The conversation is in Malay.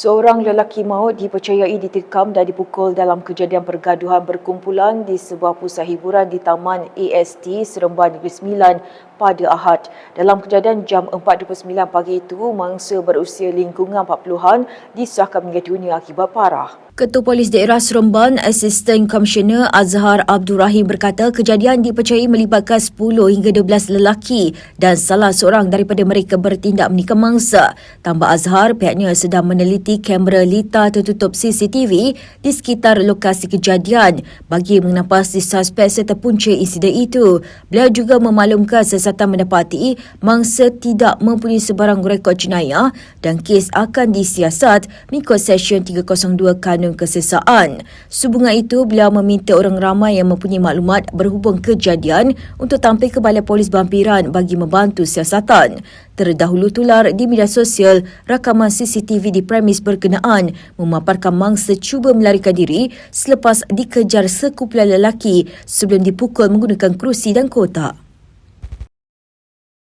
Seorang lelaki maut dipercayai ditikam dan dipukul dalam kejadian pergaduhan berkumpulan di sebuah pusat hiburan di Taman AST Seremban Negeri Sembilan pada Ahad. Dalam kejadian jam 4.29 pagi itu, mangsa berusia lingkungan 40-an disahkan meninggal dunia akibat parah. Ketua Polis Daerah Seremban, Asisten Komisioner Azhar Abdul Rahim berkata kejadian dipercayai melibatkan 10 hingga 12 lelaki dan salah seorang daripada mereka bertindak menikam mangsa. Tambah Azhar, pihaknya sedang meneliti kamera lita tertutup CCTV di sekitar lokasi kejadian bagi mengenal pasti suspek serta punca insiden itu. Beliau juga memaklumkan sesatan mendapati mangsa tidak mempunyai sebarang rekod jenayah dan kes akan disiasat mengikut Seksyen 302 Kanun Kesesaan. Sehubungan itu, beliau meminta orang ramai yang mempunyai maklumat berhubung kejadian untuk tampil ke Balai Polis Bampiran bagi membantu siasatan. Terdahulu tular di media sosial rakaman CCTV di premis berkenaan memaparkan mangsa cuba melarikan diri selepas dikejar sekumpulan lelaki sebelum dipukul menggunakan kerusi dan kotak.